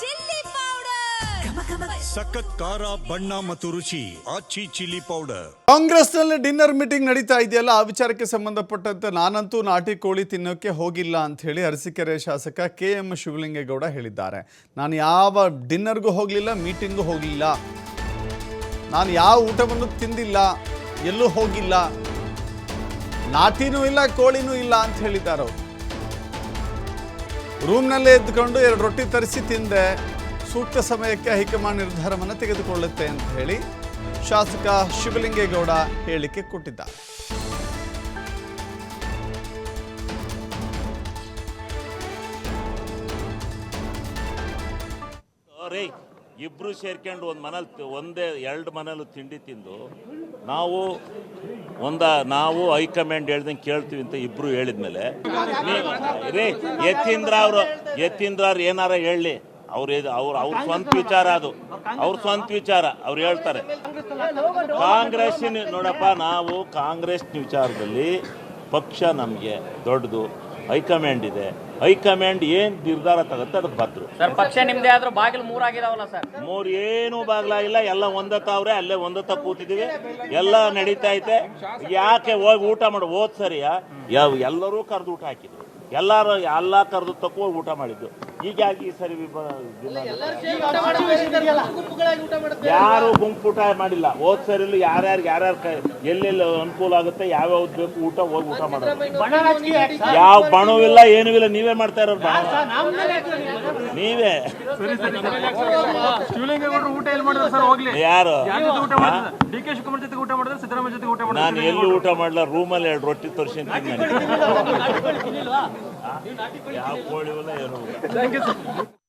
Chilli powder. ಸಖತ್ ಖಾರ ಬಣ್ಣ ಮತ್ತು ರುಚಿ ಆಚಿ ಚಿಲ್ಲಿ ಪೌಡರ್. ಕಾಂಗ್ರೆಸ್ನಲ್ಲಿ ಡಿನ್ನರ್ ಮೀಟಿಂಗ್ ನಡೀತಾ ಇದೆಯಲ್ಲ ಆ ವಿಚಾರಕ್ಕೆ ಸಂಬಂಧಪಟ್ಟಂತೆ ನಾನಂತೂ ನಾಟಿ ಕೋಳಿ ತಿನ್ನೋಕೆ ಹೋಗಿಲ್ಲ ಅಂತ ಹೇಳಿ ಅರಸೀಕೆರೆ ಶಾಸಕ ಕೆ ಎಂ ಶಿವಲಿಂಗೇಗೌಡ ಹೇಳಿದ್ದಾರೆ. ನಾನು ಯಾವ ಡಿನ್ನರ್ಗೂ ಹೋಗಲಿಲ್ಲ ಮೀಟಿಂಗೂ ಹೋಗಲಿಲ್ಲ. ನಾನು ಯಾವ ಊಟವನ್ನು ತಿಂದಿಲ್ಲ ಎಲ್ಲೂ ಹೋಗಿಲ್ಲ. ನಾಟಿನೂ ಇಲ್ಲ ಕೋಳಿನೂ ಇಲ್ಲ ಅಂತ ಹೇಳಿದ್ದಾರೆ ಅವರು. ರೂಮ್ನಲ್ಲೇ ಎದ್ದುಕೊಂಡು ಎರಡು ರೊಟ್ಟಿ ತರಿಸಿ ತಿಂದೆ. ಸೂಕ್ತ ಸಮಯಕ್ಕೆ ಹೈಕಮಾಂಡ್ ನಿರ್ಧಾರವನ್ನು ತೆಗೆದುಕೊಳ್ಳುತ್ತೆ ಅಂತ ಹೇಳಿ ಶಾಸಕ ಶಿವಲಿಂಗೇಗೌಡ ಹೇಳಿಕೆ ಕೊಟ್ಟಿದ್ದಾರೆ. ಇಬ್ರು ಸೇರ್ಕೊಂಡು ಒಂದು ಮನೇಲಿ ಒಂದೇ ಎರಡು ಮನೇಲಿ ತಿಂಡಿ ತಿಂದು ನಾವು ಒಂದ, ನಾವು ಹೈಕಮಾಂಡ್ ಹೇಳ್ದಂಗೆ ಕೇಳ್ತೀವಿ ಅಂತ ಇಬ್ರು ಹೇಳಿದ್ಮೇಲೆ. ಮೇಲೆ ರೇ ಎತ್ತಿಂದ್ರ ಅವರು, ಯತೀಂದ್ರ ಅವ್ರು ಏನಾರ ಹೇಳಲಿ ಅವ್ರ ಅವ್ರ ಅವ್ರ ಸ್ವಂತ ವಿಚಾರ ಅದು. ಅವ್ರ ಸ್ವಂತ ವಿಚಾರ, ಅವ್ರು ಹೇಳ್ತಾರೆ. ಕಾಂಗ್ರೆಸ್ಸಿನ, ನೋಡಪ್ಪ, ನಾವು ಕಾಂಗ್ರೆಸ್ ವಿಚಾರದಲ್ಲಿ ಪಕ್ಷ ನಮಗೆ ದೊಡ್ಡದು. ಹೈಕಮಾಂಡ್ ಇದೆ. ಹೈಕಮಾಂಡ್ ಏನ್ ನಿರ್ಧಾರ ತಗುತ್ತೆ ಅದಕ್ಕೆ ಭದ್ರು. ಸರ್ ಪಕ್ಷ ನಿಮ್ದೇ ಆದ್ರೂ ಬಾಗಿಲು ಮೂರಾಗಿದಾವಲ್ಲ ಸರ್? ಮೂರ್ ಏನು ಬಾಗಿಲಾಗಿಲ್ಲ ಎಲ್ಲ ಒಂದತ್ತವ್ರೆ ಅಲ್ಲೇ ಒಂದತ್ತ ಕೂತಿದೀವಿ. ಎಲ್ಲ ನಡೀತಾ ಐತೆ. ಯಾಕೆ ಹೋಗಿ ಊಟ ಮಾಡಿ ಹೋದ್ ಸರಿಯಾ? ಯಾವ ಎಲ್ಲರೂ ಕರೆದು ಊಟ ಹಾಕಿದ್ರು. ಎಲ್ಲಾರು ಎಲ್ಲ ಕರೆದು ತಕ್ಕೋ ಊಟ ಮಾಡಿದ್ದು. ಈಗ ಯಾಕೆ ಈ ಸರಿ ಯಾರು ಗುಂಪು ಊಟ ಮಾಡಿಲ್ಲ. ಹೋದ್ ಸರಿಲು ಯಾರ್ಯಾರು ಯಾರ್ಯಾರು ಎಲ್ಲೆಲ್ಲಿ ಅನುಕೂಲ ಆಗುತ್ತೆ ಯಾವ್ಯಾವ್ದು ಬೇಕು ಊಟ ಹೋಗಿ ಊಟ ಮಾಡೋದು? ಯಾವ ಬಣವೂ ಇಲ್ಲ ಏನೂ ಇಲ್ಲ ನೀವೇ ಮಾಡ್ತಾ ಇರೋರು ಬಣ. ನೀವೇ ಶಿವಲಿಂಗೇಗೌಡರು ಊಟ ಎಲ್ಲಿ ಮಾಡಿದ್ರು ಸರ್ ಹೋಗ್ಲಿ? ಯಾರು? ಯಾರ್ ಊಟ ಮಾಡಿದ್ರು? ಡಿ ಕೆ ಶಿವಕುಮಾರ್ ಜೊತೆ ಊಟ ಮಾಡಿದ್ರು ಸಿದ್ದರಾಮಯ್ಯ ಜೊತೆ ಊಟ ಮಾಡಿದ್ರು ನಾನು ಎಲ್ಲಿ ಊಟ ಮಾಡಲ್ಲ ರೂಮಲ್ಲಿ ಎರಡು ರೊಟ್ಟಿ ತೋರಿಸಿ ಯಾವ ಕೋಳಿ ಇಲ್ಲ ಏನು 献血。